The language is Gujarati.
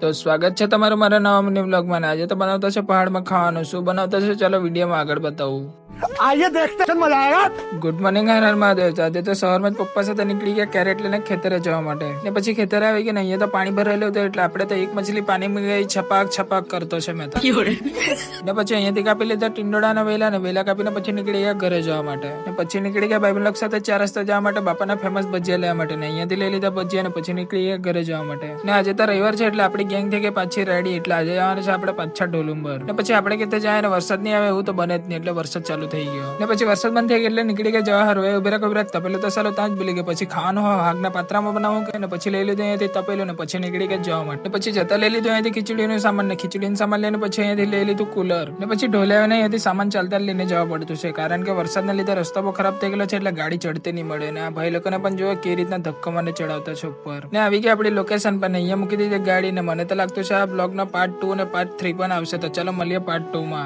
તો સ્વાગત છે તમારું મારા નવા મિની બ્લોગમાં આજે તો બનાવતા છે પહાડમાં ખાવાનું. શું બનાવતા છે? ચાલો વિડીયોમાં આગળ બતાવું. આજે દેખતે મજા આયેગા ગુડ મોર્નિંગ હર હર મહાદેવ. આજે તો સવારમાં જ પપ્પા સાથે નીકળી ગયા કેરેટ લઈને ખેતરે જવા માટે. ને પછી ખેતરે આવી ગયા ને અહીંયા તો પાણી ભરાયેલું હતું એટલે આપણે તો એક મછલી પાણીમાં ગઈ છપાક છપાક કરતો છે મેં તો. ને પછી અહીંયાથી કાપી લીધા ટિંડોડાના વેલા ને વેલા કાપીને પછી નીકળી ગયા ઘરે જવા માટે. ને પછી નીકળી ગયા ભાઈ લોકો સાથે ચાર રસ્તા જવા માટે બાપાના ફેમસ ભજીયા લેવા માટે. ને અહીંયાથી લઈ લીધા ભજીયા ને પછી નીકળી ગયા ઘરે જવા માટે. ને આજે તો રવિવાર છે એટલે આપણે ગેંગ થઈ ગઈ પાછી રેડી એટલે આજે જવાનું છે આપણે પાછા ઢોલુંબર ને પછી આપણે કેતે જાય વરસાદ નહીં આવે એવું તો બને જ નહીં, એટલે વરસાદ ચાલુ થઈ ગયો. ને પછી વરસાદ બંધ થઈ ગયો એટલે નીકળી ગયા જવા હારું એ ઉભેરા કબરા તપેલું તો ચાલો ત્યાં જ ભૂલી ગયા. પછી ખાવાનું હોય આગના પાત્રામાં બનાવું કે ને પછી લઈ લીધું અહીંયાથી તપેલું ને પછી નીકળી ગયા જવા માટે. પછી જતા લઈ લીધું અહીંયાથી ખીચડીનું સામાન ને ખીચડીનું સામાન લઈને પછી અહીંયાથી લઈ લીધું કુલર ને પછી ઢોલાવીને અહીંયાથી સામાન ચાલતા લઈને જવા પડતું છે, કારણ કે વરસાદના લીધે રસ્તા બહુ ખરાબ થઈ ગયેલો છે એટલે ગાડી ચડતી નહીં મળે. ને આ ભાઈ લોકોને પણ જોયો કેવી રીતના ધક્કો મને ચડાવતા છે ઉપર. ને આવી ગઈ આપણી લોકેશન પર અહીંયા મૂકી દીધી ગાડી ને મને તો લાગતું છે આ બ્લોગના પાર્ટ ટુ અને પાર્ટ થ્રી પણ આવશે. તો ચાલો મળીએ પાર્ટ ટુ માં.